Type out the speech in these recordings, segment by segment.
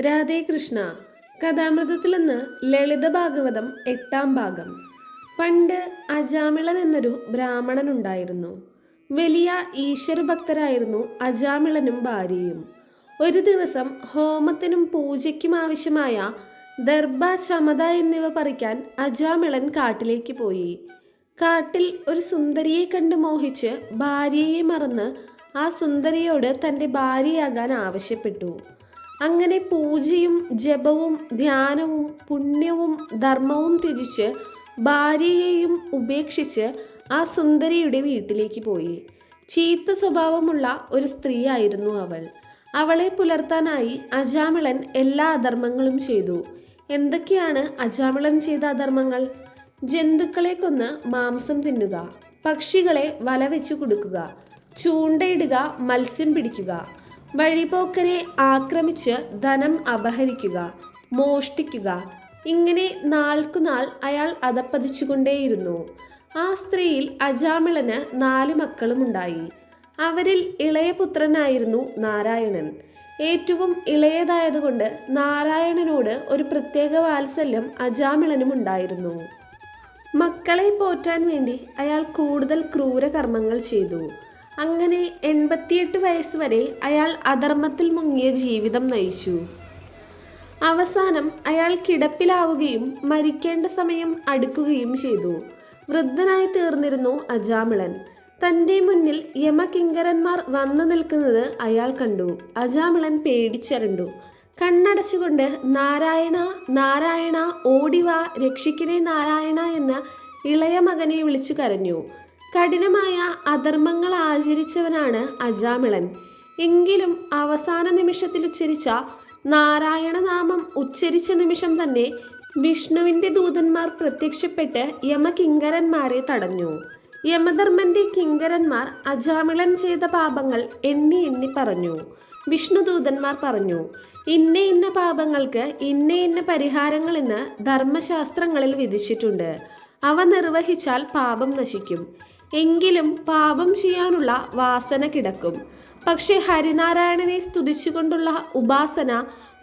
രാധേ കൃഷ്ണ. കഥാമൃതത്തിൽ നിന്ന് ലളിത ഭാഗവതം എട്ടാം ഭാഗം. പണ്ട് അജാമിളൻ എന്നൊരു ബ്രാഹ്മണൻ ഉണ്ടായിരുന്നു. വലിയ ഈശ്വരഭക്തരായിരുന്നു അജാമിളനും ഭാര്യയും. ഒരു ദിവസം ഹോമത്തിനും പൂജയ്ക്കും ആവശ്യമായ ദർഭ ചമത എന്നിവ പറിക്കാൻ അജാമിളൻ കാട്ടിലേക്ക് പോയി. കാട്ടിൽ ഒരു സുന്ദരിയെ കണ്ട് മോഹിച്ച് ഭാര്യയെ മറന്ന് ആ സുന്ദരിയോട് തന്റെ ഭാര്യയാകാൻ ആവശ്യപ്പെട്ടു. അങ്ങനെ പൂജയും ജപവും ധ്യാനവും പുണ്യവും ധർമ്മവും തിരിച്ച് ഭാര്യയെയും ഉപേക്ഷിച്ച് ആ സുന്ദരിയുടെ വീട്ടിലേക്ക് പോയി. ചീത്ത സ്വഭാവമുള്ള ഒരു സ്ത്രീയായിരുന്നു അവൾ. അവളെ പുലർത്താനായി അജാമിളൻ എല്ലാ അധർമ്മങ്ങളും ചെയ്തു. എന്തൊക്കെയാണ് അജാമിളൻ ചെയ്ത അധർമ്മങ്ങൾ? ജന്തുക്കളെ കൊന്ന് മാംസം തിന്നുക പക്ഷികളെ വല വെച്ചു കൊടുക്കുക ചൂണ്ടയിടുക മത്സ്യം പിടിക്കുക വഴിപോക്കരെ ആക്രമിച്ച് ധനം അപഹരിക്കുക മോഷ്ടിക്കുക. ഇങ്ങനെ നാൾക്കുനാൾ അയാൾ അതപ്പതിച്ചുകൊണ്ടേയിരുന്നു ആ സ്ത്രീയിൽ അജാമിളന് നാല് മക്കളുമുണ്ടായി. അവരിൽ ഇളയ പുത്രനായിരുന്നു നാരായണൻ. ഏറ്റവും ഇളയതായതുകൊണ്ട് നാരായണനോട് ഒരു പ്രത്യേക വാത്സല്യം അജാമിളനും ഉണ്ടായിരുന്നു മക്കളെ പോറ്റാൻ വേണ്ടി അയാൾ കൂടുതൽ ക്രൂരകർമ്മങ്ങൾ ചെയ്തു. അങ്ങനെ എൺപത്തിയെട്ട് വയസ്സ് വരെ അയാൾ അധർമ്മത്തിൽ മുങ്ങിയ ജീവിതം നയിച്ചു. അവസാനം അയാൾ കിടപ്പിലാവുകയും മരിക്കേണ്ട സമയം അടുക്കുകയും ചെയ്തു. വൃദ്ധനായി തീർന്നിരുന്നു അജാമിളൻ. തന്റെ മുന്നിൽ യമകിങ്കരന്മാർ വന്നു നിൽക്കുന്നത് അയാൾ കണ്ടു. അജാമിളൻ പേടിച്ചരണ്ടു. കണ്ണടച്ചുകൊണ്ട് നാരായണ നാരായണ ഓടിവാ രക്ഷിക്കണേ നാരായണ എന്ന ഇളയ മകനെ വിളിച്ചു കരഞ്ഞു. കഠിനമായ അധർമ്മങ്ങൾ ആചരിച്ചവനാണ് അജാമിളൻ. എങ്കിലും അവസാന നിമിഷത്തിൽ ഉച്ചരിച്ച നാരായണ നാമം ഉച്ചരിച്ച നിമിഷം തന്നെ വിഷ്ണുവിന്റെ ദൂതന്മാർ പ്രത്യക്ഷപ്പെട്ട് യമകിങ്കരന്മാരെ തടഞ്ഞു. യമധർമ്മന്റെ കിങ്കരന്മാർ അജാമിളൻ ചെയ്ത പാപങ്ങൾ എണ്ണി എണ്ണി പറഞ്ഞു. വിഷ്ണുദൂതന്മാർ പറഞ്ഞു ഇന്ന ഇന്ന പാപങ്ങൾക്ക് ഇന്ന ഇന്ന പരിഹാരങ്ങൾ എന്ന് ധർമ്മശാസ്ത്രങ്ങളിൽ വിധിച്ചിട്ടുണ്ട്. അവ നിർവഹിച്ചാൽ പാപം നശിക്കും. എങ്കിലും പാപം ചെയ്യാനുള്ള വാസന കിടക്കും. പക്ഷെ ഹരിനാരായണനെ സ്തുതിച്ചുകൊണ്ടുള്ള ഉപാസന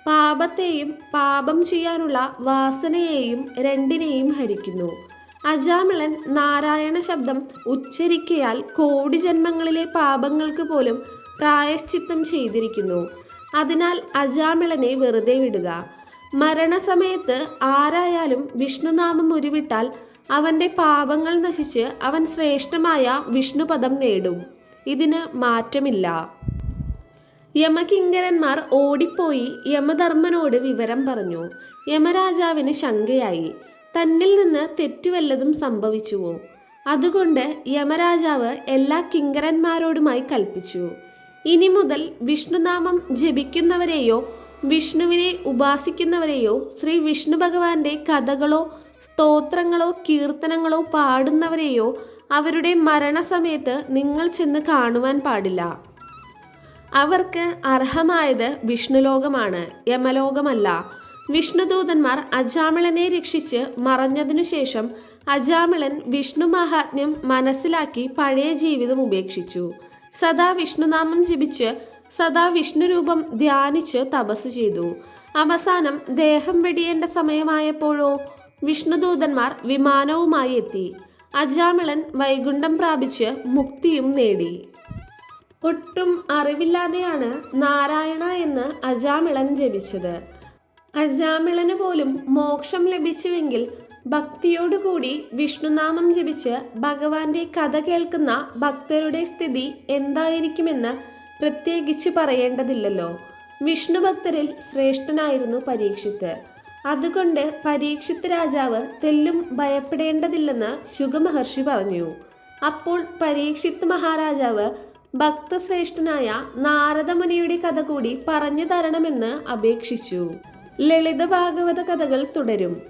പാപത്തെയും പാപം ചെയ്യാനുള്ള വാസനയെയും രണ്ടിനെയും ഹരിക്കുന്നു. അജാമിളൻ നാരായണ ശബ്ദം ഉച്ചരിക്കയാൽ കോടി ജന്മങ്ങളിലെ പാപങ്ങൾക്ക് പോലും പ്രായശ്ചിത്തം ചെയ്തിരിക്കുന്നു. അതിനാൽ അജാമിളനെ വെറുതെ വിടുക. മരണസമയത്ത് ആരായാലും വിഷ്ണുനാമം ഉരുവിട്ടാൽ അവന്റെ പാപങ്ങൾ നശിച്ച് അവൻ ശ്രേഷ്ഠമായ വിഷ്ണുപദം നേടും. ഇതിന് മാറ്റമില്ല. യമകിങ്കരന്മാർ ഓടിപ്പോയി യമധർമ്മനോട് വിവരം പറഞ്ഞു. യമരാജാവിന് ശങ്കയായി. തന്നിൽ നിന്ന് തെറ്റുവല്ലതും സംഭവിച്ചുവോ? അതുകൊണ്ട് യമരാജാവ് എല്ലാ കിങ്കരന്മാരോടുമായി കൽപ്പിച്ചു. ഇനി മുതൽ വിഷ്ണുനാമം ജപിക്കുന്നവരെയോ വിഷ്ണുവിനെ ഉപാസിക്കുന്നവരെയോ ശ്രീ വിഷ്ണു ഭഗവാന്റെ കഥകളോ സ്തോത്രങ്ങളോ കീർത്തനങ്ങളോ പാടുന്നവരെയോ അവരുടെ മരണസമയത്ത് നിങ്ങൾ ചെന്ന് കാണുവാൻ പാടില്ല. അവർക്ക് അർഹമായത് വിഷ്ണുലോകമാണ് യമലോകമല്ല. വിഷ്ണുദൂതന്മാർ അജാമിളനെ രക്ഷിച്ച് മറഞ്ഞതിനു ശേഷം അജാമിളൻ വിഷ്ണു മഹാത്മ്യം മനസ്സിലാക്കി പഴയ ജീവിതം ഉപേക്ഷിച്ചു. സദാ വിഷ്ണുനാമം ജപിച്ച് സദാ വിഷ്ണുരൂപം ധ്യാനിച്ച് തപസ് ചെയ്തു. അവസാനം ദേഹം വെടിയേണ്ട സമയമായപ്പോഴോ വിഷ്ണുദൂതന്മാർ വിമാനവുമായി എത്തി. അജാമിളൻ വൈകുണ്ഠം പ്രാപിച്ച് മുക്തിയും നേടി. ഒട്ടും അറിവില്ലാതെയാണ് നാരായണ എന്ന് അജാമിളൻ ജപിച്ചത്. അജാമിളന് പോലും മോക്ഷം ലഭിച്ചുവെങ്കിൽ ഭക്തിയോടുകൂടി വിഷ്ണുനാമം ജപിച്ച് ഭഗവാന്റെ കഥ കേൾക്കുന്ന ഭക്തരുടെ സ്ഥിതി എന്തായിരിക്കുമെന്ന് പ്രത്യേകിച്ച് പറയേണ്ടതില്ലല്ലോ. വിഷ്ണു ഭക്തരിൽ ശ്രേഷ്ഠനായിരുന്നു പരീക്ഷിത്ത്. അതുകൊണ്ട് പരീക്ഷിത് രാജാവ് തെല്ലും ഭയപ്പെടേണ്ടതില്ലെന്ന് ശുഗമഹർഷി പറഞ്ഞു. അപ്പോൾ പരീക്ഷിത് മഹാരാജാവ് ഭക്തശ്രേഷ്ഠനായ നാരദമുനിയുടെ കഥ കൂടി പറഞ്ഞു തരണമെന്ന് അപേക്ഷിച്ചു. ലളിത ഭാഗവത കഥകൾ തുടരും.